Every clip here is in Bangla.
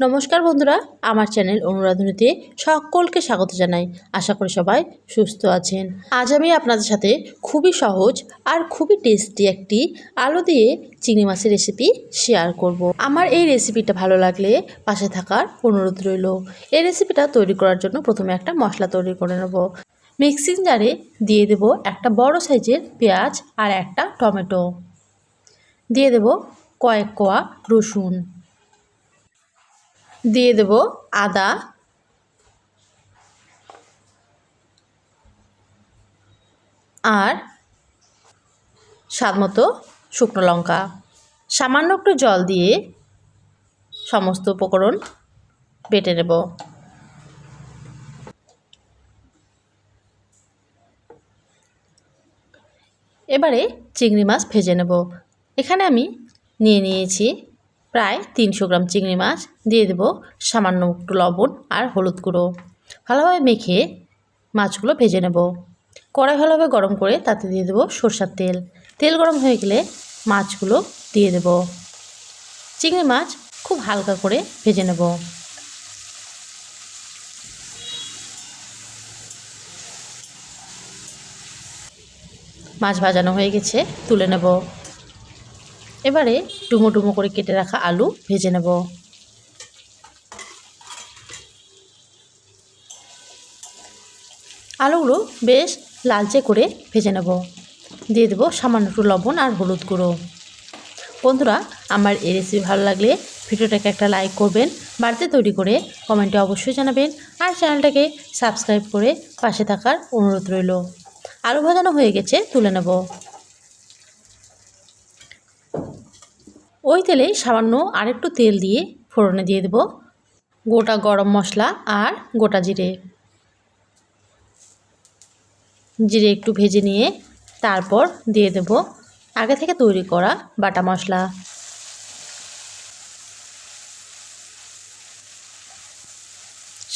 নমস্কার বন্ধুরা, আমার চ্যানেল অনুরাধনীতে সকলকে স্বাগত জানাই। আশা করি সবাই সুস্থ আছেন। আজ আমি আপনাদের সাথে খুবই সহজ আর খুবই টেস্টি একটি আলু দিয়ে চিংড়ি মাছের রেসিপি শেয়ার করব। আমার এই রেসিপিটা ভালো লাগলে পাশে থাকার অনুরোধ রইল। এই রেসিপিটা তৈরি করার জন্য প্রথমে একটা মশলা তৈরি করে নেব। মিক্সিং জারে দিয়ে দেব একটা বড় সাইজের পেঁয়াজ আর একটা টমেটো। দিয়ে দেব কয়েক কোয়া রসুন। দিয়ে দেব আদা। আর স্বাদ মতো শুকনো লঙ্কা। সামান্য একটু জল দিয়ে সমস্ত উপকরণ বেটে নেব। এবারে চিংড়ি মাছ ভেজে নেব। এখানে আমি নিয়ে নিয়েছি প্রায় তিনশো গ্রাম চিংড়ি মাছ দিয়ে দেব সামান্য একটু লবণ আর হলুদ গুঁড়ো। ভালোভাবে মেখে মাছগুলো ভেজে নেব। কড়াই ভালোভাবে গরম করে তাতে দিয়ে দেবো সরষার তেল। তেল গরম হয়ে গেলে মাছগুলো দিয়ে দেব। চিংড়ি মাছ খুব হালকা করে ভেজে নেব। মাছ ভাজানো হয়ে গেছে, তুলে নেব। এবারে ডুমো ডুমো করে কেটে রাখা আলু ভেজে নেব। আলুগুলো বেশ লালচে করে ভেজে নেব। দিয়ে দেবো সামান্য একটু লবণ আর হলুদ গুঁড়ো। বন্ধুরা, আমার এই রেসিপি ভালো লাগলে ভিডিওটাকে একটা লাইক করবেন, বাড়িতে তৈরি করে কমেন্টে অবশ্যই জানাবেন আর চ্যানেলটাকে সাবস্ক্রাইব করে পাশে থাকার অনুরোধ রইল। আলু ভাজানো হয়ে গেছে, তুলে নেব। ওই তেলে সামান্য আরেকটু তেল দিয়ে ফোড়নে দিয়ে দেব। গোটা গরম মশলা আর গোটা জিরে। জিরে একটু ভেজে নিয়ে তারপর দিয়ে দেব আগে থেকে তৈরি করা বাটা মশলা।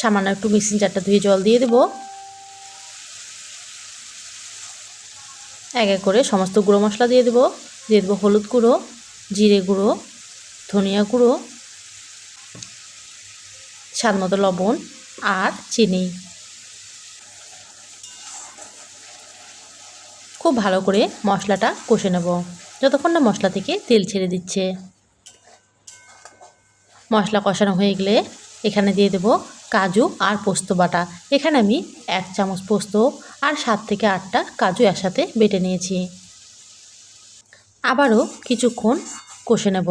সামান্য একটু মিক্সিং চারটা ধুয়ে জল দিয়ে দেব। এক এক করে সমস্ত গুঁড়ো মশলা দিয়ে দেবো। দিয়ে দেবো হলুদ গুঁড়ো। জিরে গুঁড়ো, ধনিয়া গুঁড়ো, স্বাদ মতো লবণ আর চিনি। খুব ভালো করে মশলাটা কষে নেব। যতক্ষণ না মশলা থেকে তেল ছেড়ে দিচ্ছে। মশলা কষানো হয়ে গেলে এখানে দিয়ে দেব কাজু আর পোস্ত বাটা। এখানে আমি এক চামচ পোস্ত আর সাত থেকে আটটা কাজু একসাথে বেটে নিয়েছি। আবারও কিছুক্ষণ কষে নেব।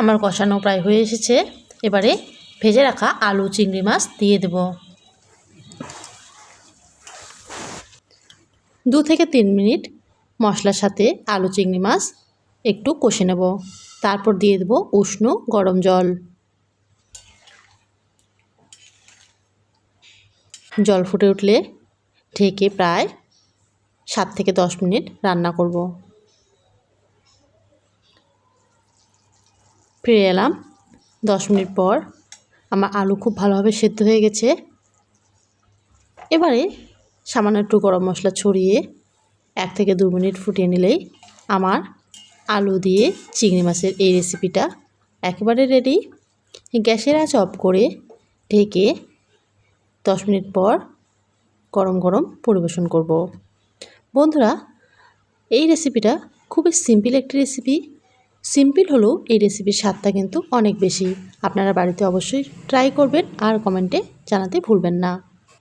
আমার কষানো প্রায় হয়ে এসেছে। এবারে ভেজে রাখা আলু চিংড়ি মাছ দিয়ে দেব। দু থেকে তিন মিনিট মশলার সাথে আলু চিংড়ি মাছ একটু কষে নেব। তারপর দিয়ে দেব উষ্ণ গরম জল। জল ফুটে উঠলে ঢেকে প্রায় সাত থেকে দশ মিনিট রান্না করব। ফিরে এলাম। দশ মিনিট পর আমার আলু খুব ভালোভাবে সেদ্ধ হয়ে গেছে। এবারে সামান্য একটু গরম মশলা ছড়িয়ে এক থেকে দু মিনিট ফুটিয়ে নিলেই আমার আলু দিয়ে চিংড়ি মাছের এই রেসিপিটা একেবারে রেডি গ্যাসের আঁচ অফ করে ঢেকে দশ মিনিট পর গরম গরম পরিবেশন করব। বন্ধুরা, এই রেসিপিটা খুবই সিম্পল একটি রেসিপি সিম্পল হলেও এই রেসিপির স্বাদটা কিন্তু অনেক বেশি। আপনারা বাড়িতে অবশ্যই ট্রাই করবেন আর কমেন্টে জানাতে ভুলবেন না।